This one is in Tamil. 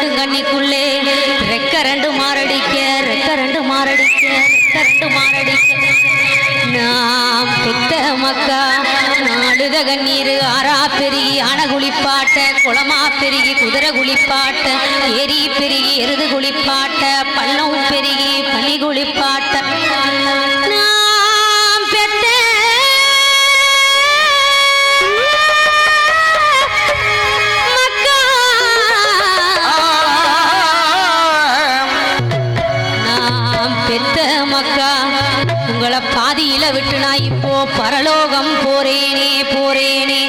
ரெண்டு கண்ணிக்குள்ளே ரெக்க ரெண்டு மாரடிக்க ரெக்க ரெண்டு மாரடிக்க ரெக்க ரெண்டு மாரடிக்க. நாம் பெத்த மக்கா நாடுத கண்ணீர் ஆறா பெருகி அண குளிப்பாட்ட குளமா பெருகி குதிரை குளிப்பாட்ட ஏரி பெருகி எருது குளிப்பாட்ட பள்ளம் பெருகி பனி குளிப்பாட்ட. மக்கா உங்களை பாதியில விட்டு நான் இப்போ பரலோகம் போறேனே போறேனே.